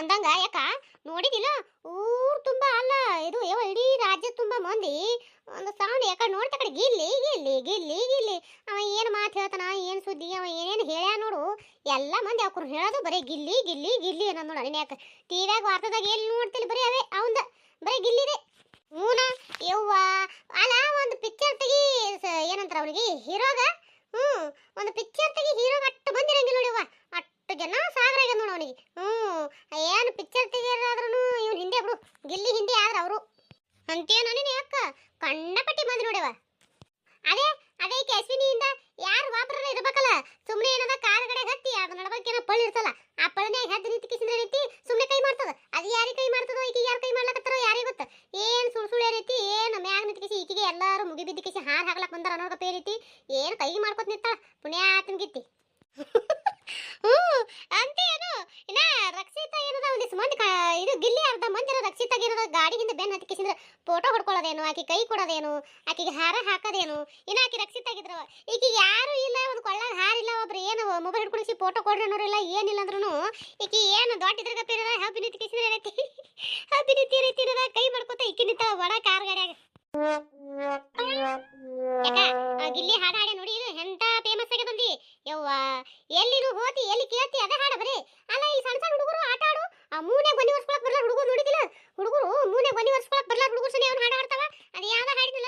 ಅಂದಂಗ, ಯಾಕ? ನೋಡಿದಿಲ್ಲ? ಊರ್ ತುಂಬಾ ಅಲ್ಲ, ಇದು ಇಡೀ ರಾಜ್ಯ ತುಂಬಾ ಮಂದಿ, ಒಂದು ಸೌಂಡ್ ಯಾಕ ನೋಡ್ತಾ ಕಡೆ ಗಿಲ್ಲಿ ಗಿಲ್ಲಿ ಗಿಲ್ಲಿ ಗಿಲ್ಲಿ. ಅವ ಏನು ಮಾತು ಹೇಳ್ತಾನ, ಏನ್ ಸುದ್ದಿ, ಅವ ಏನೇನ್ ಹೇಳ್ಯ ನೋಡು. ಎಲ್ಲ ಮಂದಿ ಅವ್ರು ಹೇಳೋದು ಬರೀ ಗಿಲ್ಲಿ ಗಿಲ್ಲಿ ಗಿಲ್ಲಿ ಅನ್ನೋದು ನೋಡ. ನೀನ್ ಯಾಕ ಟಿವ್ಯಾಗ ವಾರ್ತದಾಗ ಎಲ್ಲಿ ನೋಡ್ತಿಲ್ಲ ಬರೀ ಅವೇ, ಅವಂದ. ಬರೀ ಗಿಲ್ಲಿದೆ ಹೂನ, ಯವ್ವ. ಅಲ್ಲ, ಒಂದು ಪಿಕ್ಚರ್ ತೆಗಿ ಏನಂತಾರ ಅವನಿಗೆ, ಹೀರೋಗ. ಹ್ಞೂ ಒಂದು ಪಿಕ್ಚರ್ ತೆಗಿ, ಹೀರೋಗ ಅಟ್ಟು ಬಂದಿರಂಗಿಲ್ಲ ನೋಡಿವ್ವ ಅಷ್ಟು ಜನ ಸಾಗರ ಆಗ್ಯದ ನೋಡು ಅವನಿಗೆ ಹ್ಮ್ ಏನು ಪಿಕ್ಚರ್ ತೆಗಿಯೋದಾದ್ರೂ ಇವ್ನು ಹಿಂದೆ ಬಿಡು ಗಿಲ್ಲಿ ಹಿಂದೆ ಆದ್ರ ಅವರು ಅಂತೇನೋ ನೀನು ಯಾಕ ಕಂಡಪಟ್ಟಿ ಬಂದು ನೋಡ್ಯವ ಅದೇ ಅದೇ ಈಕೆ ಅಶ್ವಿನಿಯಿಂದ ಯಾರು ವಾಪರ ಇರ್ಬೇಕಲ್ಲ ಸುಮ್ಮನೆ ಏನದ ಕಾರ್ ಕಡೆ ಹತ್ತಿ ಅದ ನಡಬಕ್ಕೆ ಏನೋ ಪಳ್ಳ ಇರ್ತಲ್ಲ ಆ ಪಳ್ಳನ್ಯಾಗ ಹದ್ದು ನಿಂತು ಕಿಸಿದ್ರೆ ರೀತಿ ಸುಮ್ಮನೆ ಕೈ ಮಾಡ್ತದ ಅದು ಯಾರಿಗೆ ಕೈ ಮಾಡ್ತದೋ ಈಕೆ ಯಾರು ಕೈ ಮಾಡ್ಲಕತ್ತಾರೋ ಯಾರಿಗೆ ಗೊತ್ತ ಏನ್ ಸುಳ್ ಸುಳ್ಳೆ ರೀತಿ ಏನು ಮ್ಯಾಗ ನಿಂತು ಕಿಸಿ ಈಕಿಗೆ ಎಲ್ಲಾರು ಮುಗಿ ಬಿದ್ದು ಕಿಸಿ ಹಾರ್ ಹಾಕ್ಲಕ್ ಬಂದಾರ ಅನ್ನೋರ್ಗ ಪೇ ರೀತಿ ಏನ್ ಕೈ ಮಾಡ್ಕೊತ ನಿಂತಾಳ ಪುಣ್ಯಾತನ್ ಗಿತ್ತಿ ಹ್ಮ್ ಅಂತೇನು ಇನ್ನ ರಕ್ಷಿತಾ ಏನದ ಒಂದಿಷ್ಟು ಮಂದಿ ಕಾ- ಇದು ಗಿಲ್ಲಿ ಅರ್ಧ ಏನದ ಗಾಡಿ ಹಿಂದೆ ಬೆನ್ನ ಹತ್ತಿ ಕಿಸಿದ್ರೆ ಫೋಟೋ ಹೊಡ್ಕೊಳ್ಳೋದೇನು? ಆಕೆ ಕೈ ಕೊಡೋದೇನು? ಆಕಿಗೆ ಹಾರ ಹಾಕೋದೇನು? ಇನ್ನ ಆಕಿ ರಕ್ಷಿತಾಗಿದ್ರು ಈಕಿಗೆ ಯಾರು ಇಲ್ಲ, ಒಂದು ಕೊಳ್ಳ ಹಾರ ಇಲ್ಲ ಒಬ್ರು ಏನು ಮೊಬೈಲ್ ಹಿಡ್ಕೊಳಿಸಿ ಫೋಟೋ ಕೊಡ್ರಿ ಅನ್ನೋರಿಲ್ಲ ಏನಿಲ್ಲ ಅಂದ್ರೂ ಈಕಿ ಏನು ದೊಡ್ಡ ಇದ್ರಾಗ ಅಭಿನೀತಿ ರೀತಿ ಕೈ ಮಾಡ್ಕೊತ ಈಕೆ ನಿಂತ ಒಡ ಕಾರ್ ಗಾಡಿಯಾಗ. ಗಿಲ್ಲಿ ಹಾಡು ಹಾಡೆ ನೋಡಿ ಇದು ಎಂತ ಫೇಮಸ್ ಆಗ್ಯದಂದಿ ಯವ್ವ ಎಲ್ಲಿನೂ ಹೋತಿ ಎಲ್ಲಿ ಕೇಳ್ತಿ? ಅದೇ ಹಾಡ ಬರೀ. ಅಲ್ಲ ಈ ಸಣ್ಣ ಸಣ್ಣ ಹುಡುಗರು ಆ ಮೂನೆ ಗೊನಿ ವರ್ಷಕೊಳಕ್ ಬರ್ಲಾರ ಹುಡುಗರು ನೋಡಿದಿಲ್ಲ? ಹುಡುಗರು ಮೂನೆ ಬನ್ನಿ ವರ್ಷಕೊಳಕ್ ಬರ್ಲಾರ ಹುಡುಗರು ಸನಿ ಅವ್ನು ಹಾಡು ಹಾಡ್ತಾವ? ಅದು ಯಾವ್ದ ಹಾಡಿದಿಲ್ಲ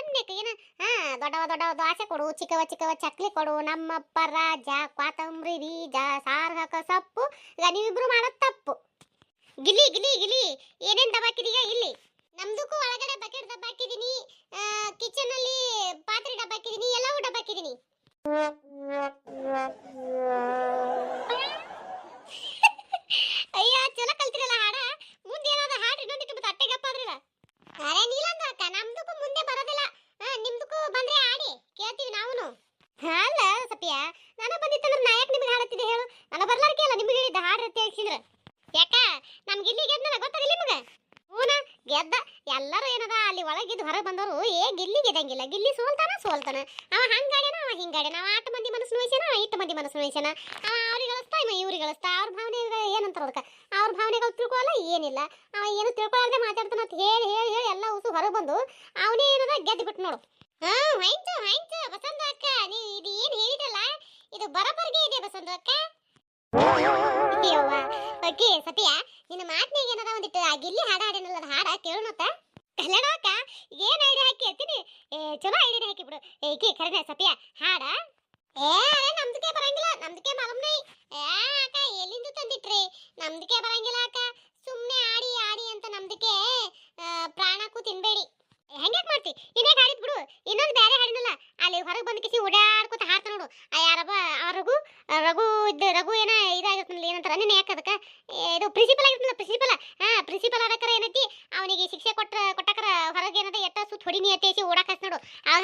ಹಾ, ದೊಡ್ಡವ ದೊಡ್ಡವ ದ್ವಾಸೆ ಕೊಡು, ಚಿಕ್ಕವ ಚಿಕ್ಕವ ಚಕ್ಲಿ ಕೊಡು, ನಮ್ಮಪ್ಪ ರಾಜ ಕ್ವಾತಂಬ್ರಿ ಬೀಜ ಸಾರ್ ಹಾಕ ಸೊಪ್ಪು. ಈಗ ನೀವಿಬ್ರು ಮಾಡೋದ್ ತಪ್ಪು ಗಿಲಿ ಗಿಲಿ ಗಿಲಿ ಏನೇನ್ ದಬಾಕಿದೀಗ ಇಲ್ಲಿ ನಮ್ದಕ್ಕೂ ಒಳಗಡೆ ಬಕೆಟ್ ಡಬ್ಬ ಹಾಕಿದೀನಿ ಕಿಚನ್ ಅಲ್ಲಿ ಪಾತ್ರೆ ಡಬ್ಬ ಹಾಕಿದೀನಿ ಎಲ್ಲವೂ ಡಬ್ಬ ಹಾಕಿದೀನಿ ಅಯ್ಯ ಚಲೋ ಕಲ್ತಿರಲ್ಲ ಹಾಡ ಮುಂದೆ ಏನಾದ ಹಾಡು ಇನ್ನೊಂದಿಟ್ಟು ಮತ್ತೆ ಅಟ್ಟೆ ಗಪ್ಪಾದ್ರಿಲ್ಲ ಅರೆ ನೀಲಂದ ಅಕ್ಕ ನಮ್ದಕ್ಕೂ ಮುಂದೆ ಬರೋದಿಲ್ಲ ಹಾ ನಿಮ್ದಕ್ಕೂ ಬಂದ್ರೆ ಆಡಿ ಕೇಳ್ತೀವಿ ನಾವುನು ಅಲ್ಲ ಸತ್ಯ ನಾನು ಬಂದಿತ್ತಂದ್ರೆ ನಾ ಯಾಕೆ ನಿಮ್ಗೆ ಹಾಡತ್ತಿದ್ದೆ ಹೇಳು ನಾನು ಬರ್ಲಾರ್ಕೆ ಅಲ್ಲ ನಿಮ್ಗೆ ಹೇಳಿದ್ದೆ ಹಾಡು ಅಂತ ಹೇಳ್ಸಿದ್ರೆ ಯಾಕ ನಮ್ಗೆ ಇಲ್ಲಿ ಗೆದ್ದಲ್ಲ ಗೊತ್ತಾಗಿಲ್ಲ ನಿಮ್ಗೆ ಹೂನ ಗೆದ್ದ ಎಲ್ಲರೂ ಏನದ ಅಲ್ಲಿ ಒಳಗಿದ್ದು ಹೊರಗೆ ಬಂದವರು ಏ ಗೆದಂಗಿಲ್ಲ ಗಿಲ್ಲಿ ಸೋಲ್ತಾನ? ಸೋಲ್ತಾನ. ಅವ ಹಂಗಾಡ್ಯಾನ? ಅವ ಹಿಂಗಾಡ್ಯಾನ? ಅವ ಆಟ ಮಂದಿ ಮನಸ್ಸು ನೋಯ್ಸ್ಯಾನ? ಅವ ಇಟ್ಟು ಮಂದಿ ಮನಸ್ಸು ನೋಯ್ಸ್ಯಾನ? ಅವ ಅವ್ರಿಗೆ ಗಳಿಸ್ತಾ, ಇವ ಇವ್ರಿಗೆ ಗಳಿಸ್ತಾ. ಅವ್ರ ಭಾವನೆ ಏನಂತಾರ ಅದಕ್ಕೆ? ಅವ್ರ ಭಾವನೆಗಳು ತಿಳ್ಕೊಳ್ಳಲ್ಲ ಏನಿಲ್ಲ. ಅವ ಏನು ತಿಳ್ಕೊಳ್ಳದೆ ಮಾತಾಡ್ತಾನ ಅಂತ ಹೇಳಿ ಹೇಳಿ ಹೇಳಿ ಎಲ್ಲ ಉಸು ಹೊರಗೆ ಬಂದು ಅವನೇ ಏನದ? ಗೆದ್ದು ಬಿಟ್ಟು ನೋಡು. ಹಾ ಹೈಂಚು ಹೈಂಚು ಬಸಂತ ಅಕ್ಕ ನೀವು ಇದು ಏನು ಹೇಳಿದಲ್ಲ ಇದು ಬರಬರ್ಗೆ ಇದೆ ಬಸಂತ ಅಕ್ಕ. ಓಕೆ ಸತ್ಯ, ನಿನ್ನ ಮಾತಿನಾಗ ಏನದ ಒಂದಿಟ್ಟು ಆ ಗಿಲ್ಲಿ ಹಾಡ ಹಾಡೇನಲ್ಲ ಹಾಡ ಕೇಳೋಣತ್ತ ಕಲ್ಯಾಣಕ್ಕ ಏನು ಐಡಿಯಾ ಹಾಕಿ ಅಂತೀನಿ ಏ, ಚಲೋ ಐಡಿಯಾ ಹಾಕಿ ಬಿಡು ಏಕಿ ಕರೆನೆ ಸತ್ಯ ಹಾಡ. ಏ, ಅರೆ ನಮ್ದಕ್ಕೆ ಬರಂಗಿಲ್ಲ ನಮ್ದಕ್ಕೆ ಮಾಲೂಮ್ನೈ. ಏ, ಅಕ್ಕ, ಎಲ್ಲಿಂದ ತಂದಿಟ್ರಿ? ನಮ್ದಕ್ಕೆ ಬರಂಗಿಲ್ಲ, ಅಕ್ಕ. ಸುಮ್ಮನೆ ಆಡಿ ಆಡಿ ಅಂತ ನಮ್ದಕ್ಕೆ ಪ್ರಾಣಕ್ಕೂ ತಿನ್ಬೇಡಿ. ಹೆಂಗೆ ಮಾಡ್ತಿ? ಇನ್ನೇ ಹಾಡಿದ್ ಬಿಡು ಇನ್ನೊಂದು ಬೇರೆ ಹಾಡಿನಲ್ಲ. ಅಲ್ಲಿ ಹೊರಗೆ ಬಂದ ಕಿಸಿ ಓಡಾಡ್ಕೊತ ಹಾಡ್ತ ನೋಡು. ಆ ಯಾರಬ್ಬ ಆ ರಘು ರಘು ಇದ್ದ, ರಘು ಏನ ಇದಾಗಿರ್ತಲ್ಲ ಏನಂತಾರ? ನಿನ್ನ ಯಾಕೆ ಅದಕ್ಕೆ ಇದು ಪ್ರಿನ್ಸಿಪಲ್ ಆಗಿರ್ತಲ್ಲ ಪ್ರಿನ್ಸಿಪಲ್ ಹಾ ಪ್ರಿನ್ಸಿಪಲ್ ಆದಕರ ಏನೈತಿ? ಅವನಿಗೆ ಶಿಕ್ಷೆ ಕೊಟ್ಟ ಕೊಟ್ಟಕರ ಹೊರಗೆ ಏನದ ಎಟ್ಟ ಸುತ್ತ ಹೊಡಿನಿ ಅತ್ತೇಸಿ ಓಡಾಕ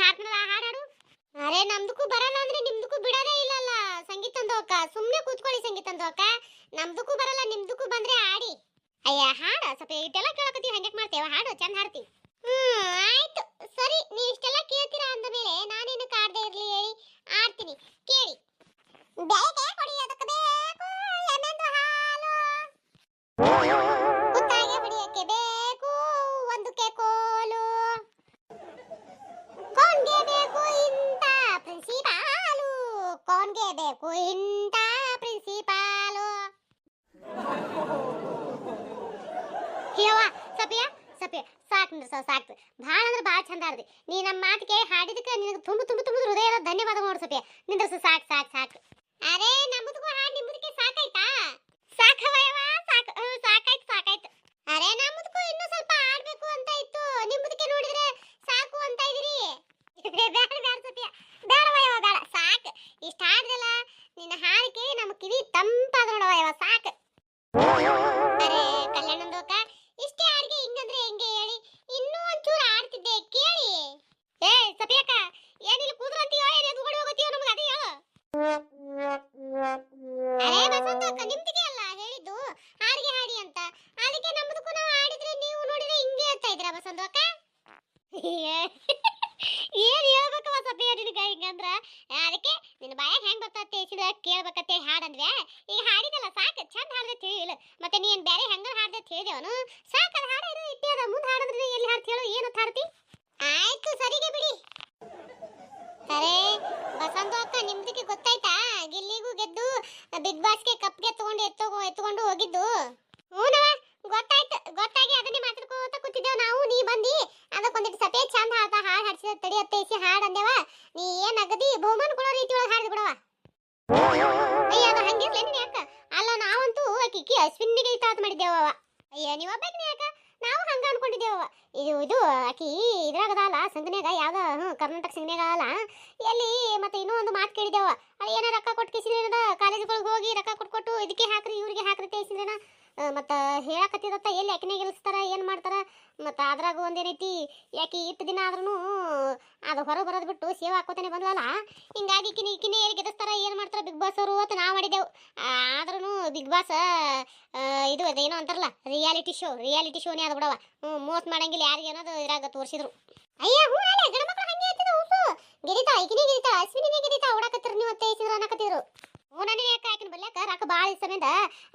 ಹಾಡ್ತಾನಲ್ಲ ಹಾಡಾಡು ಅರೆ, ನಮ್ದಕ್ಕೂ ಬರಲ್ಲ ಅಂದ್ರೆ ನಿಮ್ದಕ್ಕೂ ಬಿಡೋದೇ ಇಲ್ಲಲ್ಲ. ಸಂಗೀತ ಅಕ್ಕ ಸುಮ್ಮನೆ ಕೂತ್ಕೊಳ್ಳಿ ಸಂಗೀತ ಅಕ್ಕ ನಮ್ದಕ್ಕೂ ಬರಲ್ಲ, ನಿಮ್ದಕ್ಕೂ ಬಂದ್ರೆ ಆಡಿ ಅಯ್ಯ, ಹಾಡ? ಸ್ವಲ್ಪ ಇಟ್ಟೆಲ್ಲ ಕೇಳಕತ್ತೀವಿ ಹಂಗೆ ಮಾಡ್ತೇವ ಹಾಡು, ಚಂದ ಹಾಡ್ತಿ. ಹ್ಮ್, ಆಯ್ತು. ಸರಿ ನೀವು ಇಷ್ಟೆಲ್ಲ ಕೇಳ್ತೀರಾ ಅಂದ ಮೇಲೆ ಆಡ್ದಿ ನೀ ನಮ್ಮ ಮಾತು ಕೇಳಿ ಹಾಡಿದಕ್ಕೆ ನಿನಗೆ ತುಂಬ ತುಂಬ ತುಂಬ ಹೃದಯದ ಧನ್ಯವಾದ ನೋಡು ಸಪ್ಯ. ನಿಂದ್ರಸ, ಸಾಕು ಸಾಕು ಸಾಕು. ಅರೆ ನಮ್ಮದಕ್ಕೂ ಹಾಡು ನಿಮ್ಮದಕ್ಕೆ ಸಾಕಾಯ್ತಾ? ಸಾಕವಯವ ಸಾಕು ಸಾಕಾಯ್ತು ಸಾಕಾಯ್ತು. ಅರೆ ನಮ್ಮದಕ್ಕೂ ಇನ್ನೂ ಸ್ವಲ್ಪ ಆಡಬೇಕು ಅಂತ ಇತ್ತು. ನಿಮ್ಮದಕ್ಕೆ ನೋಡಿದ್ರೆ ಸಾಕು ಏನ್ ಹೇಳ್ಬೇಕವ ಸಭೆ ನಿನಗ ಹಿಂಗಂದ್ರ ಅದಕ್ಕೆ ನಿನ್ನ ಬಾಯಾಗ ಹೆಂಗ್ ಬರ್ತೈತೆ ತಿಳಿಸಿದ್ರ ಕೇಳ್ಬೇಕತ್ತೆ ಹಾಡಂದ್ರೆ. ಈಗ ಹಾಡಿದಲ್ಲ ಸಾಕು, ಚಂದ ಹಾಡ್ದೆ ತಿಳಿಯಿಲ್ಲ ಮತ್ತೆ ನೀನ್ ಬೇರೆ ಹೆಂಗಾರ ಹೇಳಿದೇವನು ಸಾಕದ ಹಾಡ ಇರೋ ಅದ ಮುಂದೆ ಹಾಡಿದ್ರೆ ಎಲ್ಲಿ ಹಾಡ್ತಿ ಏನು ಹಾಡ್ತಿ? ಆಯ್ತು, ಸರಿಗೆ ಬಿಡಿ. ಅರೆ ಬಸಂತ ಅಕ್ಕ ನಿಮ್ದಕ್ಕೆ ಗೊತ್ತಾಯ್ತಾ? ಗಿಲ್ಲಿಗೂ ಗೆದ್ದು, ಬಿಗ್ ಬಾಸ್ಗೆ ಕಪ್ಗೆ ತಗೊಂಡು ಎತ್ತೋ ಎತ್ಕೊಂಡು ಹೋಗಿದ್ದು. ಹ್ಞೂನವ ಗೊತ್ತಾಯ್ತು, ಗೊತ್ತಾಗಿ ಅದನ್ನೇ ಮಾತಾಡ್ಕೋತ ಕೂತಿದ್ದೇವೆ ನಾವು, ನೀ ಬಂದಿ. ಅದಕ್ಕೊಂದಿಟ್ಟು ಸಪೇ ಚಂದ ಹಾಡ್ತಾ ಹಾಡ್ ಹಾಡ್ಸಿದ, ತಡಿ ಅತ್ತೈಸಿ ಹಾಡ್ ಅಂದೆವ ನೀ ಏನ್ ಅಗದಿ ಬಹುಮಾನ ಕೊಡೋ ರೀತಿ ಒಳಗೆ ಹಾಡ್ದು ಬಿಡವ ಅಯ್ಯ, ಅದು ಹಂಗಿರ್ಲಿ ನೀನ್ ಯಾಕ? ಅಲ್ಲ, ನಾವಂತೂ ಆಕಿ ಅಶ್ವಿನಿಗೆ ಇತಾತ್ ಮಾಡಿದ್ದೇವ ಅಯ್ಯ, ನೀವು ಅಕ್ಕ ಯಾಕ? ನಾವು ಹಂಗ ಅನ್ಕೊಂಡಿದ್ದೇವ ಇದು ಇದು ಆಕಿ ಇದ್ರಾಗದಲ್ಲ, ಸಂಘನ್ಯಾಗ ಯಾವ್ದ ಹ್ಞೂ ಕರ್ನಾಟಕ ಅಲ್ಲ. ಎಲ್ಲಿ ಮತ್ತೆ ಇನ್ನೂ ಒಂದು ಮಾತು ಕೇಳಿದ್ದೇವ ಏನ ಏನೋ ರೊಕ್ಕ ಕೊಟ್ಟು ಕಾಲೇಜ್ ಕಾಲೇಜ್ಗಳಿಗೆ ಹೋಗಿ ರೊಕ್ಕ ಕೊಟ್ಟು ಕೊಟ್ಟು ಇದಕ್ಕೆ ಹಾಕ್ರಿ, ಇವ್ರಿಗೆ ಹಾಕ್ರಿ ತೇಸಿಂದೇನ ಮತ್ತು ಹೇಳಕತ್ತಿದತ್ತ ಎಲ್ಲಿ ಯಾಕಿನೇ ಗೆಲ್ಲಿಸ್ತಾರ ಏನು ಮಾಡ್ತಾರ? ಮತ್ತು ಅದ್ರಾಗ ರೀತಿ ಯಾಕೆ ಇಷ್ಟು ದಿನ ಆದ್ರೂ ಅದು ಹೊರಗೆ ಬರೋದು ಬಿಟ್ಟು ಸೇವ್ ಹಾಕೋತಾನೆ ಬಂದ್ಲಲ್ಲ ಹಿಂಗಾಗಿ ಕಿನಿ ಕಿನಿ ಎಲ್ಲಿ ಗೆದಿಸ್ತಾರ ಏನು ಮಾಡ್ತಾರ ಬಿಗ್ ಬಾಸ್ ಅವರು ಅಂತ ನಾವು ಮಾಡಿದೆವು. ಆದ್ರೂ ಬಿಗ್ ಬಾಸ್ ಇದು ಅದೇನೋ ಅಂತಾರಲ್ಲ, ರಿಯಾಲಿಟಿ ಶೋ, ರಿಯಾಲಿಟಿ ಶೋನೇ ಅದು ಬಿಡವ. ಹ್ಞೂ ಮೋಸ ಮಾಡಂಗಿಲ್ಲ, ಯಾರಿಗೆ ಅನ್ನೋದು ಇದ್ರಾಗ ತೋರಿಸಿದ್ರು. ಅಯ್ಯೋ, ಹ್ಞೂ ಗಂಡ ಮಕ್ಕಳು ಹಂಗೆ ಗೆದಿತಾಳ, ಈಕಿನೇ ಗೆದಿತಾಳ ನೀವು ಅಂತ ಹೇಸಿದ್ರ ಅನ್ನಕತ್ತಿದ್ರು. ನನಗೆ ಯಾಕೆ ಆಕಿನ ಬಲ್ಯಾಕ? ರೊಕ್ಕ ಭಾಳ ಇಸಮಿಂದ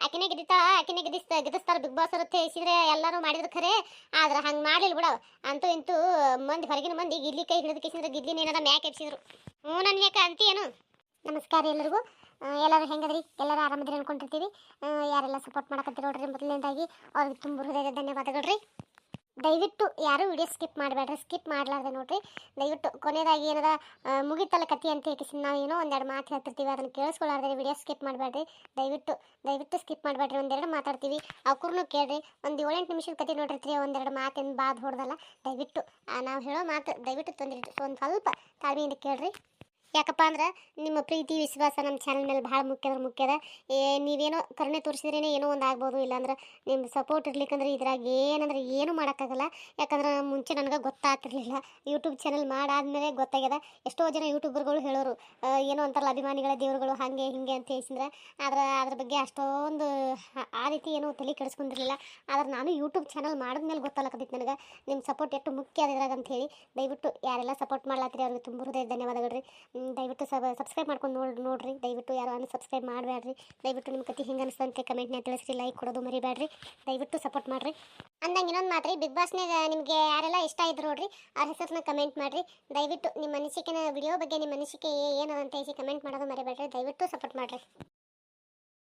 ಆಕಿನೇ ಗೆದಿತಾಳ ಆಕಿನೇ ಗೆದಿಸ್ತ ಗೆದಿಸ್ತಾರ ಬಿಗ್ ಬಾಸ್ ಅವ್ರ ಹೇಸಿದ್ರೆ ಎಲ್ಲರೂ ಮಾಡಿದ್ರು ಖರೆ. ಆದ್ರೆ ಹಂಗೆ ಮಾಡಲಿಲ್ಲ ಬಿಡವ ಅಂತೂ ಇಂತೂ ಮಂದಿ ಹೊರಗಿನ ಮಂದಿ ಗಿಲ್ಲಿ ಕೈ ಹಿಡಿದು ಕಿಸಿದ್ರೆ ಗಿಡ್ಲಿನ ಏನದ ಮ್ಯಾಕ್ ಎಬ್ಸಿದ್ರು. ನನ್ನ ಯಾಕೆ ಅಂತೀಯೇನು ನಮಸ್ಕಾರ ಎಲ್ಲರಿಗೂ. ಎಲ್ಲರೂ ಹೆಂಗದ್ರಿ? ಎಲ್ಲರೂ ಆರಾಮದ್ರಿ ಅನ್ಕೊಂಡಿರ್ತೀವಿ. ಯಾರೆಲ್ಲ ಸಪೋರ್ಟ್ ಮಾಡಕತ್ತೀರಿ ನೋಡ್ರಿ ಮೊದಲನೇದಾಗಿ ಅವ್ರಿಗೆ ತುಂಬ ಹೃದಯದ ಧನ್ಯವಾದಗಳು ರೀ ದಯವಿಟ್ಟು ಯಾರು ವಿಡಿಯೋ ಸ್ಕಿಪ್ ಮಾಡಬೇಡ್ರಿ, ಸ್ಕಿಪ್ ಮಾಡಲಾರ್ದೆ ನೋಡ್ರಿ. ದಯವಿಟ್ಟು ಕೊನೆಯದಾಗಿ ಏನದ ಮುಗಿತಲ್ಲ ಕತಿ ಅಂತ ಹೇಳಿ ನಾವು ಏನೋ ಒಂದೆರಡು ಮಾತು ಹೇಳ್ತಿರ್ತೀವಿ, ಅದನ್ನು ಕೇಳಿಸ್ಕೊಳ್ಳಾರ್ದೆ ವಿಡಿಯೋ ಸ್ಕಿಪ್ ಮಾಡಬೇಡ್ರಿ. ದಯವಿಟ್ಟು ದಯವಿಟ್ಟು ಸ್ಕಿಪ್ ಮಾಡಬೇಡ್ರಿ, ಒಂದೆರಡು ಮಾತಾಡ್ತೀವಿ. ಅವ್ಕೂರ್ನು ಕೇಳ್ರಿ, ಒಂದು ಏಳೆಂಟು ನಿಮಿಷದ ಕತೆ ನೋಡಿರ್ತೀರಿ, ಒಂದೆರಡು ಮಾತೇನು ಬಾದ್ ಹೊಡೆದಲ್ಲ, ದಯವಿಟ್ಟು ನಾವು ಹೇಳೋ ಮಾತು ದಯವಿಟ್ಟು ತೊಂದರೆ ಒಂದು ಸ್ವಲ್ಪ ತಾಳ್ಮೆಯಿಂದ ಕೇಳ್ರಿ. ಯಾಕಪ್ಪ ಅಂದ್ರೆ ನಿಮ್ಮ ಪ್ರೀತಿ, ವಿಶ್ವಾಸ ನಮ್ಮ ಚಾನಲ್ ಮೇಲೆ ಭಾಳ ಮುಖ್ಯ ಅಂದ್ರೆ ಮುಖ್ಯದ ಏ, ನೀವೇನೋ ಕರುಣೆ ತೋರಿಸಿದ್ರೇನೆ ಏನೋ ಒಂದು ಆಗ್ಬೋದು, ಇಲ್ಲಾಂದ್ರೆ ನಿಮ್ಮ ಸಪೋರ್ಟ್ ಇರ್ಲಿಕ್ಕಂದ್ರೆ ಇದ್ರಾಗ ಏನಂದ್ರೆ ಏನೂ ಮಾಡೋಕ್ಕಾಗಲ್ಲ. ಯಾಕಂದ್ರೆ ಮುಂಚೆ ನನಗೆ ಗೊತ್ತಾಗ್ತಿರ್ಲಿಲ್ಲ. ಯೂಟ್ಯೂಬ್ ಚಾನಲ್ ಮಾಡಾದ್ಮೇಲೆ ಗೊತ್ತಾಗ್ಯದ. ಎಷ್ಟೋ ಜನ ಯೂಟ್ಯೂಬರ್ಗಳು ಹೇಳೋರು ಏನೋ ಅಂತಾರಲ್ಲ ಅಭಿಮಾನಿಗಳ ದೇವರುಗಳು ಹಾಗೆ, ಹಿಂಗೆ ಅಂತ ಹೇಳಿಸಿದ್ರೆ. ಆದ್ರೆ, ಅದ್ರ ಬಗ್ಗೆ ಅಷ್ಟೊಂದು ಆ ರೀತಿ ಏನೋ ತಲೆ ಕೆಡಿಸ್ಕೊಂಡಿರಲಿಲ್ಲ. ಆದ್ರೆ ನಾನು ಯೂಟ್ಯೂಬ್ ಚಾನಲ್ ಮಾಡಿದ್ಮೇಲೆ ಗೊತ್ತಾಗತ್ತಿತ್ತು ನನಗೆ. ನಿಮ್ಮ ಸಪೋರ್ಟ್ ಎಷ್ಟು ಮುಖ್ಯ ಅದ ಇದ್ರಾಗ ಅಂತ ಹೇಳಿ. ದಯವಿಟ್ಟು ಯಾರೆಲ್ಲ ಸಪೋರ್ಟ್ ಮಾಡ್ಲಾತ್ರಿ ಅವ್ರಿಗೆ ತುಂಬ ಹೃದಯ ಧನ್ಯವಾದಗಳು ರೀ. ದಯವಿಟ್ಟು ಸಬ ಸಬ್ಸ್ಕ್ರೈಬ್ ಮಾಡ್ಕೊಂಡು ನೋಡಿ, ನೋಡ್ರಿ. ದಯವಿಟ್ಟು ಯಾರು ಅನ್ಸಬ್ಸ್ಕ್ರೈಬ್ ಸಬ್ಸ್ಕ್ರೈಬ್ ಮಾಡಬೇಡ್ರಿ ದಯವಿಟ್ಟು ನಿಮ್ಮ ಕತೆ ಹಿಂಗೆ ಅಂತ ಕಮೆಂಟ್ನ ತಿಳಿಸ್ರಿ ಲೈಕ್ ಕೊಡೋದು ಮರಿಬೇಡ್ರಿ ದಯವಿಟ್ಟು ಸಪೋರ್ಟ್ ಮಾಡಿರಿ. ಅಂದಂಗೆ ಇನ್ನೊಂದು ಮಾತ್ರಿ ಬಿಗ್ ಬಾಸ್ನಾಗ ನಿಮಗೆ ಯಾರೆಲ್ಲ ಇಷ್ಟ ಇದ್ರು ನೋಡ್ರಿ ಆ ಹೆಸರನ್ನ ಕಮೆಂಟ್ ಮಾಡಿರಿ. ದಯವಿಟ್ಟು ನಿಮ್ಮ ಅನಿಸಿಕೆನ ವಿಡಿಯೋ ಬಗ್ಗೆ ನಿಮ್ಮ ಅನಿಸಿಕೆ ಏನು ಅಂತ ಹೇಳಿ ಕಮೆಂಟ್ ಮಾಡೋದು ಮರಿಬೇಡ್ರಿ ದಯವಿಟ್ಟು ಸಪೋರ್ಟ್ ಮಾಡಿರಿ.